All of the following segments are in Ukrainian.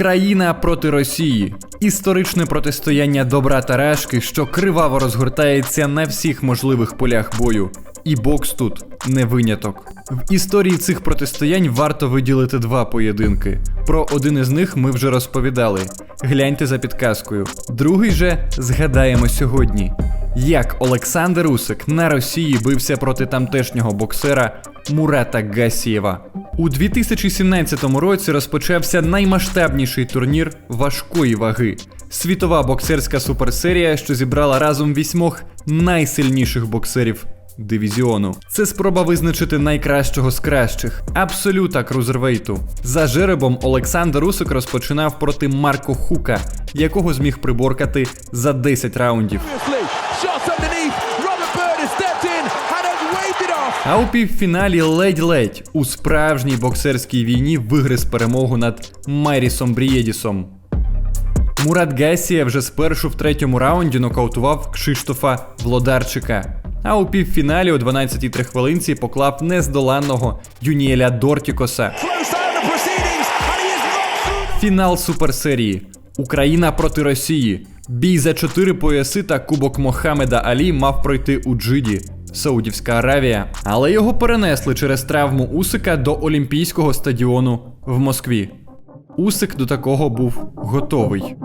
Україна проти Росії. Історичне протистояння добра та решки, що криваво розгортається на всіх можливих полях бою. І бокс тут не виняток. В історії цих протистоянь варто виділити два поєдинки. Про один із них ми вже розповідали. Гляньте за підказкою. Другий же згадаємо сьогодні. Як Олександр Усик на Росії бився проти тамтешнього боксера Мурата Гасієва. У 2017 році розпочався наймасштабніший турнір важкої ваги. Світова боксерська суперсерія, що зібрала разом вісьмох найсильніших боксерів дивізіону. Це спроба визначити найкращого з кращих абсолюта крузервейту. За жеребом Олександр Усик розпочинав проти Марко Хука, якого зміг приборкати за 10 раундів. А у півфіналі ледь-ледь у справжній боксерській війні вигриз перемогу над Майрісом Брієдісом. Мурат Гасія вже спершу в третьому раунді нокаутував Кшиштофа Влодарчика. А у півфіналі о 12-3 хвилинці поклав нездоланного Юніеля Дортікоса. Фінал суперсерії. Україна проти Росії. Бій за чотири пояси та кубок Мохамеда Алі мав пройти у Джиді, Саудівська Аравія. Але його перенесли через травму Усика до Олімпійського стадіону в Москві. Усик до такого був готовий.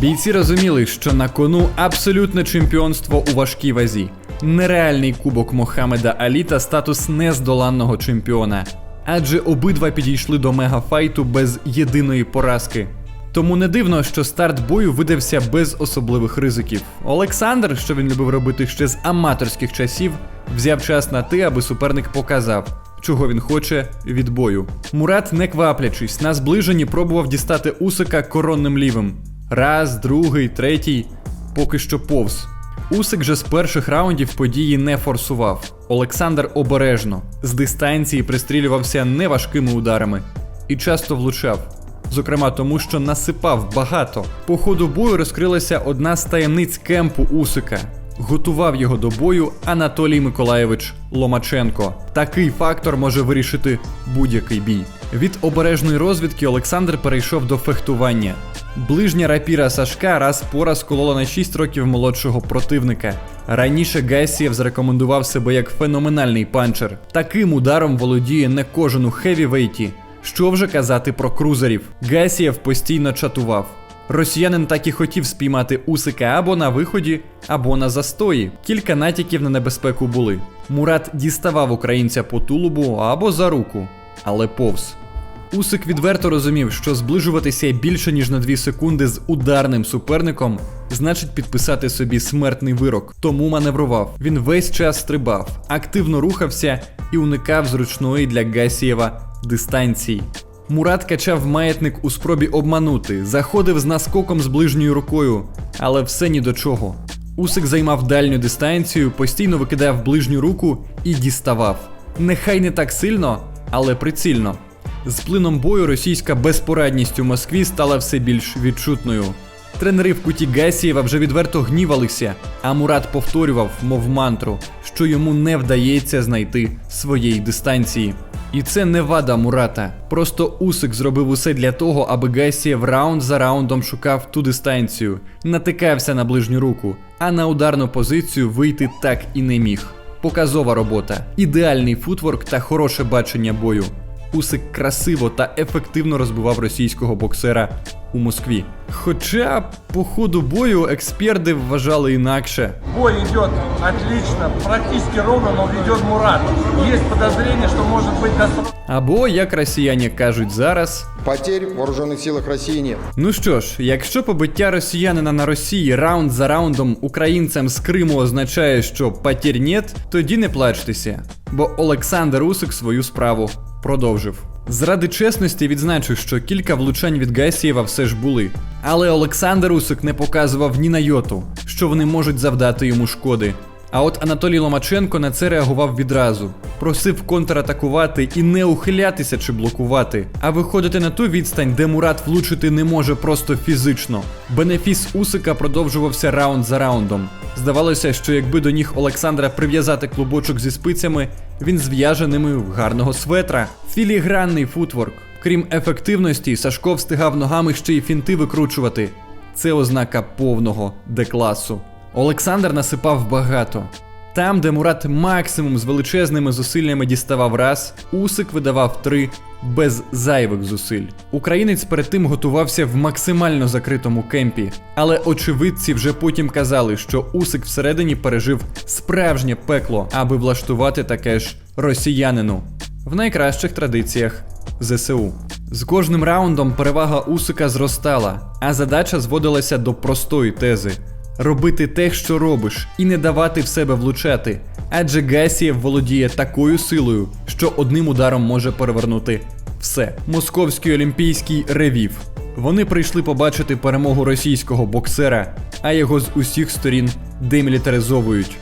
Бійці розуміли, що на кону абсолютне чемпіонство у важкій вазі, нереальний кубок Мохамеда Алі та статус нездоланного чемпіона. Адже обидва підійшли до мегафайту без єдиної поразки. Тому не дивно, що старт бою видався без особливих ризиків. Олександр, що він любив робити ще з аматорських часів, взяв час на те, аби суперник показав, чого він хоче від бою. Мурат, не кваплячись, на зближенні пробував дістати Усика коронним лівим. Раз, другий, третій, поки що повз. Усик же з перших раундів події не форсував. Олександр обережно з дистанції пристрілювався неважкими ударами і часто влучав. Зокрема, тому що насипав багато. По ходу бою розкрилася одна з таємниць кемпу Усика. Готував його до бою Анатолій Миколаєвич Ломаченко. Такий фактор може вирішити будь-який бій. Від обережної розвідки Олександр перейшов до фехтування. Ближня рапіра Сашка раз по раз колола на 6 років молодшого противника. Раніше Гасієв зарекомендував себе як феноменальний панчер. Таким ударом володіє не кожен у хевівейті. Що вже казати про крузерів? Гасієв постійно чатував. Росіянин так і хотів спіймати Усика або на виході, або на застої. Кілька натяків на небезпеку були. Мурат діставав українця по тулубу або за руку, але повз. Усик відверто розумів, що зближуватися більше ніж на 2 секунди з ударним суперником значить підписати собі смертний вирок. Тому маневрував. Він весь час стрибав, активно рухався і уникав зручної для Гасієва дистанції. Мурат качав маятник у спробі обманути, заходив з наскоком з ближньою рукою, але все ні до чого. Усик займав дальню дистанцію, постійно викидав ближню руку і діставав. Нехай не так сильно, але прицільно. З плином бою російська безпорадність у Москві стала все більш відчутною. Тренери в куті Гасієва вже відверто гнівалися, а Мурат повторював, мов мантру, що йому не вдається знайти своєї дистанції. І це не вада Мурата. Просто Усик зробив усе для того, аби Гасієв раунд за раундом шукав ту дистанцію, натикався на ближню руку, а на ударну позицію вийти так і не міг. Показова робота, ідеальний футворк та хороше бачення бою. Усик красиво та ефективно розбивав російського боксера у Москві. Хоча по ходу бою експерти вважали інакше. Бой идет отлично, практически ровно, но ведет Мурат. Есть подозрение, что может быть досрочно. Або, як росіяни кажуть зараз, Потерь в вооруженных силах России нет. Ну що ж, якщо побиття росіянина на Росії раунд за раундом українцям з Криму означає, що потерь нет, тоді не плачтеся, бо Олександр Усик свою справу продовжив. Зради чесності відзначу, що кілька влучань від Гасієва все ж були. Але Олександр Усик не показував ні на йоту, що вони можуть завдати йому шкоди. А от Анатолій Ломаченко на це реагував відразу. Просив контратакувати і не ухилятися чи блокувати, а виходити на ту відстань, де Мурат влучити не може просто фізично. Бенефіс Усика продовжувався раунд за раундом. Здавалося, що якби до ніг Олександра прив'язати клубочок зі спицями, він зв'яже ними в гарного светра. Філігранний футворк. Крім ефективності, Сашко встигав ногами ще й фінти викручувати. Це ознака повного декласу. Олександр насипав багато. Там, де Мурат максимум з величезними зусиллями діставав раз, Усик видавав три без зайвих зусиль. Українець перед тим готувався в максимально закритому кемпі, але очевидці вже потім казали, що Усик всередині пережив справжнє пекло, аби влаштувати таке ж росіянину в найкращих традиціях ЗСУ. З кожним раундом перевага Усика зростала, а задача зводилася до простої тези: робити те, що робиш, і не давати в себе влучати. Адже Гасієв володіє такою силою, що одним ударом може перевернути все. Московський олімпійський ревів. Вони прийшли побачити перемогу російського боксера, а його з усіх сторін демілітаризовують.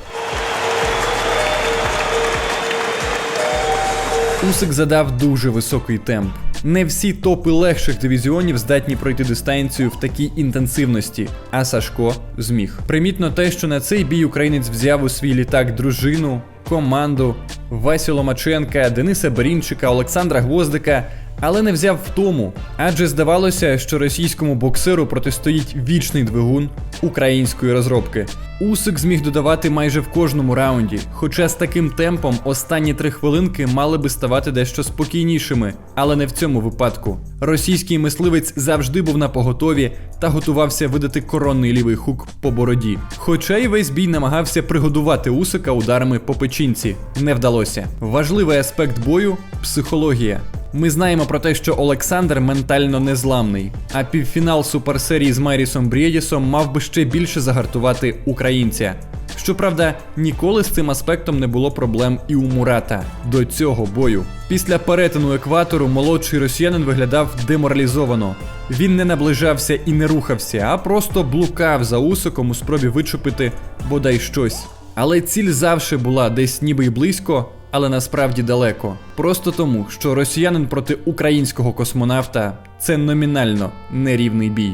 Усик задав дуже високий темп. Не всі топи легших дивізіонів здатні пройти дистанцію в такій інтенсивності, а Сашко зміг. Примітно те, що на цей бій українець взяв у свій літак дружину, команду, Васю Ломаченка, Дениса Берінчика, Олександра Гвоздика, але не взяв втому, адже здавалося, що російському боксеру протистоїть вічний двигун української розробки. Усик зміг додавати майже в кожному раунді, хоча з таким темпом останні три хвилинки мали би ставати дещо спокійнішими, але не в цьому випадку. Російський мисливець завжди був на поготові та готувався видати коронний лівий хук по бороді. Хоча й весь бій намагався пригодувати Усика ударами по печінці. Не вдалося. Важливий аспект бою психологія. Ми знаємо про те, що Олександр ментально незламний, а півфінал суперсерії з Майрісом Брєдісом мав би ще більше загартувати українця. Щоправда, ніколи з цим аспектом не було проблем і у Мурата до цього бою. Після перетину екватору молодший росіянин виглядав деморалізовано. Він не наближався і не рухався, а просто блукав за усиком у спробі вичупити бодай щось. Але ціль завжди була десь ніби й близько, але насправді далеко. Просто тому, що росіянин проти українського космонавта це номінально нерівний бій.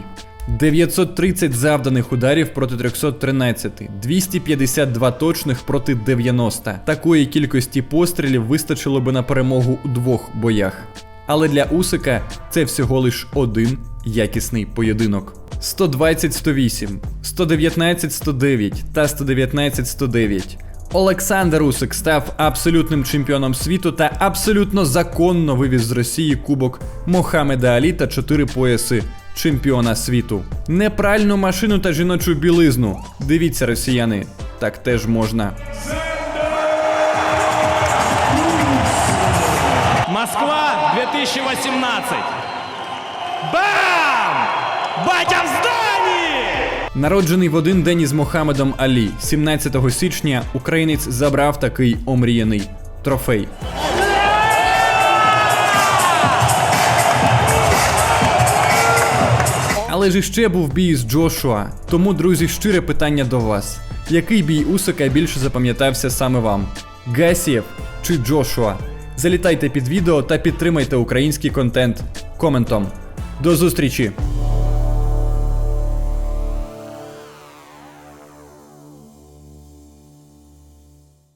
930 завданих ударів проти 313, 252 точних проти 90. Такої кількості пострілів вистачило би на перемогу у двох боях. Але для Усика це всього лиш один якісний поєдинок. 120-108, 119-109 та 119-109. Олександр Усик став абсолютним чемпіоном світу та абсолютно законно вивіз з Росії кубок Мохамеда Алі та чотири пояси чемпіона світу. Не пральну машину та жіночу білизну. Дивіться, росіяни, так теж можна. Москва 2018. Бам! Батя в здании! Народжений в один день із Мохамедом Алі, 17 січня, українець забрав такий омріяний трофей. Але ж іще був бій з Джошуа. Тому, друзі, щире питання до вас: який бій Усика більше запам'ятався саме вам? Гасієв чи Джошуа? Залітайте під відео та підтримайте український контент коментом. До зустрічі!